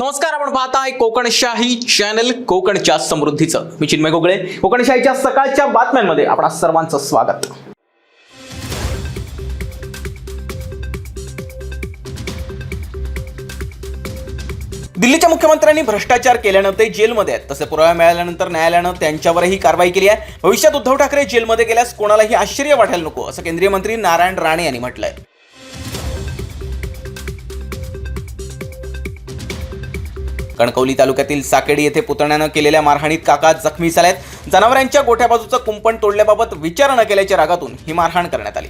नमस्कार आपण पाहताय कोकणशाही चॅनल कोकणच्या समृद्धीचं. मी चिन्मय गोगळे. कोकणशाहीच्या सकाळच्या बातम्यांमध्ये आपणा सर्वांचं स्वागत. दिल्लीच्या मुख्यमंत्र्यांनी भ्रष्टाचार केल्यानं ते जेलमध्ये आहेत. तसे पुरावे मिळाल्यानंतर न्यायालयानं त्यांच्यावरही कारवाई केली आहे. भविष्यात उद्धव ठाकरे जेलमध्ये गेल्यास कोणालाही आश्चर्य वाटायला नको असं केंद्रीय मंत्री नारायण राणे यांनी म्हटलंय. कणकवली तालुक्यातील साकेडी येथे पुतण्यानं केलेल्या मारहाणीत काका जखमी झाल्यात जनावरांच्या गोठ्या बाजूचं कुंपण तोडल्याबाबत विचार न केल्याच्या रागातून ही मारहाण करण्यात आली.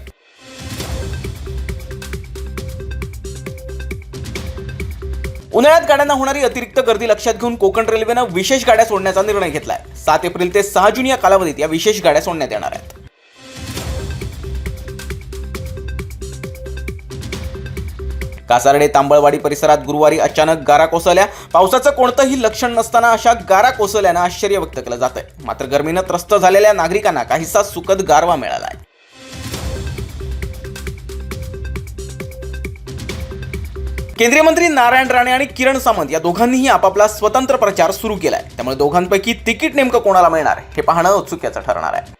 उन्हाळ्यात गाड्यांना होणारी अतिरिक्त गर्दी लक्षात घेऊन कोकण रेल्वेनं विशेष गाड्या सोडण्याचा निर्णय घेतलाय. सात एप्रिल ते सहा जून या कालावधीत या विशेष गाड्या सोडण्यात येणार आहेत. कासारडे तांबळवाडी परिसरात गुरुवारी अचानक गारा कोसळल्या. पावसाचं कोणतंही लक्षण नसताना अशा गारा कोसळल्यानं आश्चर्य व्यक्त केलं जात आहे मात्र गर्मीनं त्रस्त झालेल्या नागरिकांना काहीसा सुखद गारवा मिळाला आहे केंद्रीय मंत्री नारायण राणे आणि किरण सामंत या दोघांनीही आपापला स्वतंत्र प्रचार सुरू केलाय. त्यामुळे दोघांपैकी तिकीट नेमकं कोणाला मिळणार हे पाहणं औत्सुक्याचं ठरणार आहे.